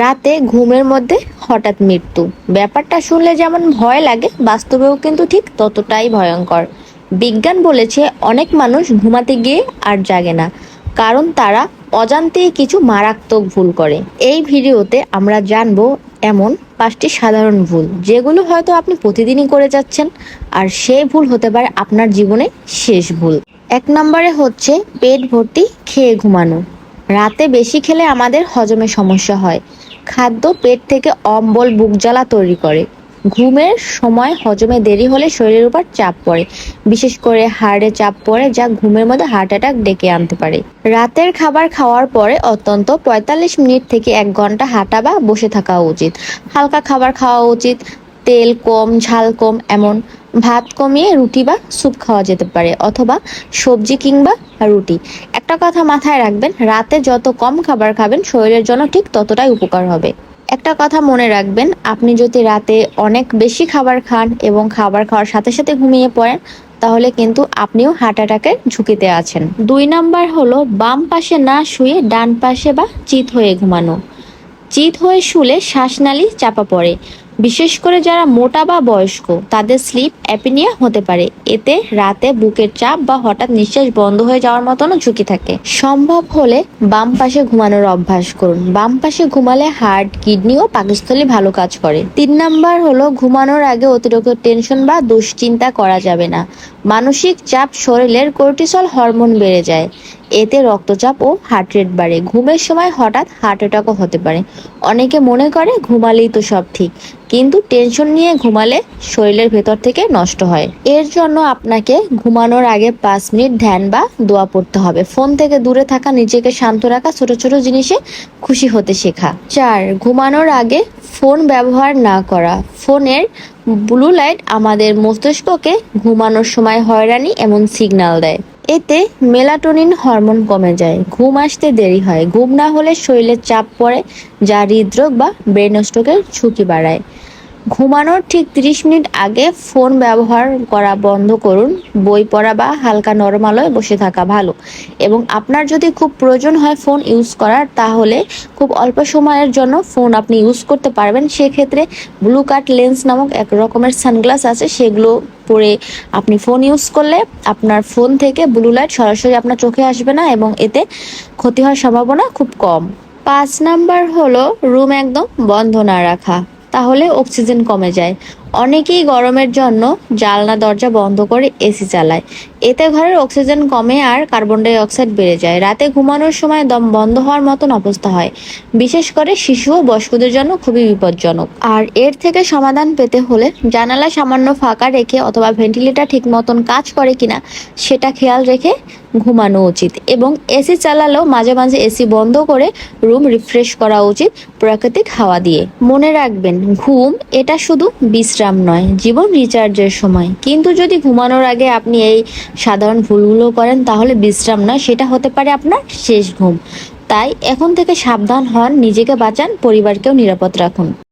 রাতে ঘুমের মধ্যে হঠাৎ মৃত্যু। ব্যাপারটা শুনলে যেমন ভয় লাগে, বাস্তবেও কিন্তু ঠিক ততটাই ভয়ঙ্কর। বিজ্ঞান বলেছে, অনেক মানুষ ঘুমাতে গিয়ে আর জাগে না, কারণ তারা অজান্তেই কিছু মারাত্মক ভুল করে। এই ভিডিওতে আমরা জানব এমন পাঁচটি সাধারণ ভুল, যেগুলো হয়তো আপনি প্রতিদিনই করে যাচ্ছেন, আর সেই ভুল হতে পারে আপনার জীবনে শেষ ভুল। এক নম্বরে হচ্ছে পেট ভর্তি, খেয়ে ঘুমানো। রাতে বেশি খেলে আমাদের হজমে সমস্যা হয়। খাদ্য পেট থেকে অম্বল বুক জ্বালা তৈরি করে। ঘুমের সময় হজমে দেরি হলে শরীরের উপর চাপ পড়ে। বিশেষ করে হার্টে চাপ পড়ে যা ঘুমের মধ্যে হার্ট অ্যাটাক ডেকে আনতে পারে। রাতের খাবার খাওয়ার পরে অত্যন্ত পঁয়তাল্লিশ মিনিট থেকে এক ঘণ্টা হাঁটা বা বসে থাকা উচিত। হালকা খাবার খাওয়া উচিত। তেল কম, ঝাল কম, এমন ভাত কমিয়ে রুটি বা স্যুপ খাওয়া যেতে পারে অথবা সবজি কিংবা রুটি। একটা কথা মাথায় রাখবেন, রাতে যত কম খাবার খাবেন, শরীরের জন্য ঠিক ততটাই উপকার হবে। একটা কথা মনে রাখবেন, আপনি যদি রাতে অনেক বেশি খাবার খান এবং খাবার খাওয়ার সাথে সাথে ঘুমিয়ে পড়েন, তাহলে কিন্তু আপনিও হার্ট অ্যাটাকের ঝুঁকিতে আছেন। দুই নাম্বার হলো, বাম পাশে না শুয়ে ডান পাশে বা চিত হয়ে ঘুমানো। চিত হয়ে শুলে শ্বাসনালী চাপা পড়ে। বিশেষ করে যারা মোটা বা বয়স্ক, তাদের স্লিপ অ্যাপিনিয়া হতে পারে। এতে রাতে বুকের চাপ বা হঠাৎ নিঃশ্বাস বন্ধ হয়ে যাওয়ার মতনও ঝুঁকি থাকে। সম্ভব হলে বাম পাশে ঘুমানোর অভ্যাস করুন। বাম পাশে ঘুমালে হার্ট, কিডনি ও পাকস্থলী ভালো কাজ করে। তিন নাম্বার হলো ঘুমানোর আগে অতিরিক্ত টেনশন বা দুশ্চিন্তা করা যাবে না। মানসিক চাপ শরীরের কর্টিসল হরমোন বেড়ে যায়। এতে রক্তচাপ ও হার্ট রেট বাড়ে। ঘুমের সময় হঠাৎ হার্ট অ্যাটাকও হতে পারে। অনেকে মনে করে ঘুমালেই তো সব ঠিক, কিন্তু টেনশন নিয়ে ঘুমালে শরীরের ভেতর থেকে নষ্ট হয়। এর জন্য আপনাকে ঘুমানোর আগে পাঁচ মিনিট ধ্যান বা দোয়া পড়তে হবে। ফোন থেকে দূরে থাকা, নিজেকে শান্ত রাখা, ছোট ছোট জিনিসে খুশি হতে শেখা। চার, ঘুমানোর আগে ফোন ব্যবহার না করা। ফোনের ব্লু লাইট আমাদের মস্তিষ্ককে ঘুমানোর সময় হয়রানি এমন সিগন্যাল দেয়। এতে মেলাটোনিন হরমোন কমে যায়। ঘুম আসতে দেরি হয়। ঘুম না হলে শরীরে চাপ পড়ে, যা হৃদরোগ বা ব্রেন স্ট্রোকের ঝুঁকি বাড়ায়। ঘুমানোর ঠিক 30 মিনিট আগে ফোন ব্যবহার করা বন্ধ করুন। বই পড়া বা হালকা নরম বসে থাকা ভালো। এবং আপনার যদি খুব প্রয়োজন হয় ফোন ইউজ করার, তাহলে খুব অল্প সময়ের জন্য ফোন আপনি ইউজ করতে পারবেন। সেক্ষেত্রে ব্লু কাট লেন্স নামক এক রকমের সানগ্লাস আছে, সেগুলো পরে আপনি ফোন ইউজ করলে আপনার ফোন থেকে ব্লু লাইট সরাসরি আপনার চোখে আসবে না এবং এতে ক্ষতি হওয়ার সম্ভাবনা খুব কম। পাঁচ নাম্বার হলো রুম একদম বন্ধ না রাখা। তাহলে অক্সিজেন কমে যায়। অনেকেই গরমের জন্য জালনা দরজা বন্ধ করে এসি চালায়। এতে ঘরের অক্সিজেন কমে আর কার্বন ডাই অক্সাইড বেড়ে যায়। রাতে ঘুমানোর সময় দম বন্ধ হওয়ার মতন অবস্থা হয়। বিশেষ করে শিশু ও বয়স্কদের জন্য খুবই বিপজ্জনক। আর এর থেকে সমাধান পেতে হলে জানালা সামান্য ফাঁকা রেখে অথবা ভেন্টিলেটর ঠিক মতন কাজ করে কিনা সেটা খেয়াল রেখে ঘুমানো উচিত। এবং এসি চালালেও মাঝে মাঝে এসি বন্ধ করে রুম রিফ্রেশ করা উচিত প্রাকৃতিক হাওয়া দিয়ে। মনে রাখবেন, ঘুম এটা শুধু বিশ্রাম নয়, জীবন রিচার্জের সময়। কিন্তু যদি ঘুমানোর আগে আপনি এই সাধারণ ভুলগুলো করেন, তাহলে বিশ্রাম নয় সেটা হতে পারে আপনার শেষ ঘুম। তাই এখন থেকে সাবধান হন, নিজেকে বাঁচান, পরিবারকেও নিরাপদ রাখুন।